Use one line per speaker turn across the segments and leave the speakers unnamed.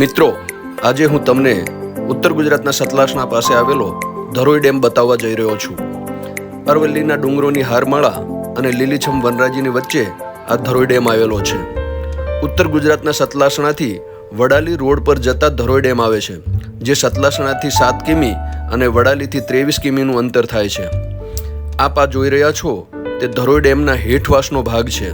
મિત્રો, આજે હું તમને ઉત્તર ગુજરાતના સતલાસણા પાસે આવેલો ધરોઈ ડેમ બતાવવા જઈ રહ્યો છું. અરવલ્લીના ડુંગરોની હારમાળા અને લીલીછમ વનરાજીની વચ્ચે આ ધરોઈ ડેમ આવેલો છે. ઉત્તર ગુજરાતના સતલાસણાથી વડાલી રોડ પર જતા ધરોઈ ડેમ આવે છે, જે સતલાસણાથી સાત કિમી અને વડાલીથી ત્રેવીસ કિમીનું અંતર થાય છે. આપ આ જોઈ રહ્યા છો તે ધરોઈ ડેમના હેઠવાસનો ભાગ છે.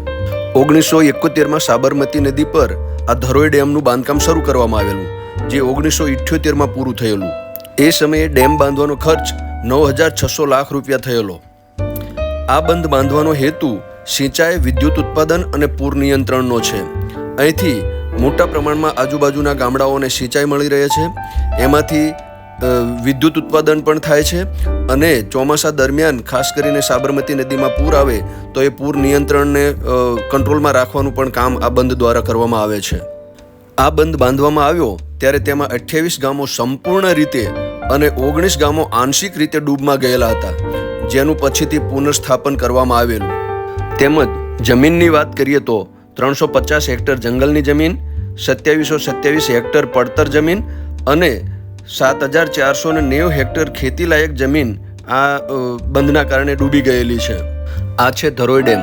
ઓગણીસો એકોતેરમાં સાબરમતી નદી પર આ ધરોઈ ડેમનું બાંધકામ શરૂ કરવામાં આવેલું, જે ઓગણીસો ઇઠ્યોતેરમાં પૂરું થયેલું. એ સમયે ડેમ બાંધવાનો ખર્ચ નવ હજાર છસો લાખ રૂપિયા થયેલો. આ બંધ બાંધવાનો હેતુ સિંચાઈ, વિદ્યુત ઉત્પાદન અને પૂર નિયંત્રણનો છે. અહીંથી મોટા પ્રમાણમાં આજુબાજુના ગામડાઓને સિંચાઈ મળી રહે છે. એમાંથી વિદ્યુત ઉત્પાદન પણ થાય છે અને ચોમાસા દરમિયાન ખાસ કરીને સાબરમતી નદીમાં પૂર આવે તો એ પૂર નિયંત્રણને કંટ્રોલમાં રાખવાનું પણ કામ આ બંધ દ્વારા કરવામાં આવે છે. આ બંધ બાંધવામાં આવ્યો ત્યારે તેમાં અઠ્યાવીસ ગામો સંપૂર્ણ રીતે અને ઓગણીસ ગામો આંશિક રીતે ડૂબમાં ગયેલા હતા, જેનું પછીથી પુનઃસ્થાપન કરવામાં આવેલું. તેમજ જમીનની વાત કરીએ તો ત્રણસો પચાસ હેક્ટર જંગલની જમીન, સત્યાવીસો સત્યાવીસ હેક્ટર પડતર જમીન અને સાત હજાર ચારસો ને નેવું હેક્ટર ખેતીલાયક જમીન આ બંધના કારણે ડૂબી ગયેલી છે. આ છે ધરોઈ ડેમ.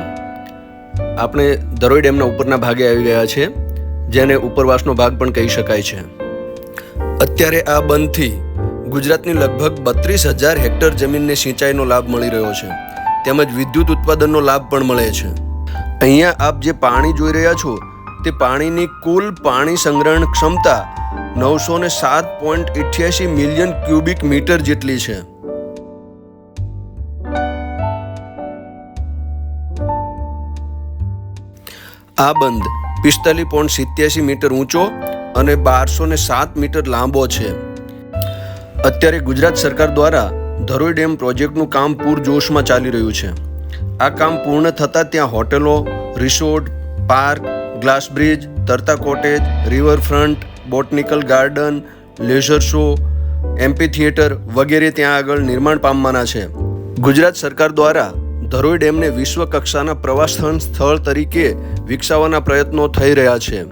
આપણે ધરોઈ ડેમના ઉપરના ભાગે આવી ગયા છે, જેને ઉપરવાસનો ભાગ પણ કહી શકાય છે. અત્યારે આ બંધથી ગુજરાતની લગભગ બત્રીસ હજાર હેક્ટર જમીનને સિંચાઈનો લાભ મળી રહ્યો છે. તેમજ વિદ્યુત ઉત્પાદનનો લાભ પણ મળે છે. અહીંયા આપ જે પાણી જોઈ રહ્યા છો તે પાણીની કુલ પાણી સંગ્રહણ ક્ષમતા નવસો ને સાત પોઈન્ટ ઇઠ્યાસી મિલિયન ક્યુબિક મીટર જેટલી છે. આ બંધ પિસ્તાલીસ પોઈન્ટ સિત્યાસી મીટર ઊંચો અને બારસો ને સાત મીટર લાંબો છે. અત્યારે ગુજરાત સરકાર દ્વારા ધરોઈ ડેમ પ્રોજેક્ટનું કામ પૂરજોશમાં ચાલી રહ્યું છે. આ કામ પૂર્ણ થતાં ત્યાં હોટેલો, રિસોર્ટ, પાર્ક ગ્લાસ બ્રિજ, તરતા cottage, riverfront, botanical garden, leisure show, amphitheatre વગેરે ત્યાં આગળ નિર્માણ પામવાના છે. ગુજરાત સરકાર દ્વારા ધરોઈ ડેમને વિશ્વ કક્ષાના પ્રવાસન સ્થળ તરીકે વિકસાવવાના પ્રયત્નો થઈ રહ્યા છે.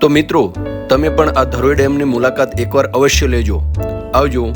તો મિત્રો, તમે પણ આ ધરોઈ ડેમની મુલાકાત એકવાર અવશ્ય લેજો. આવજો.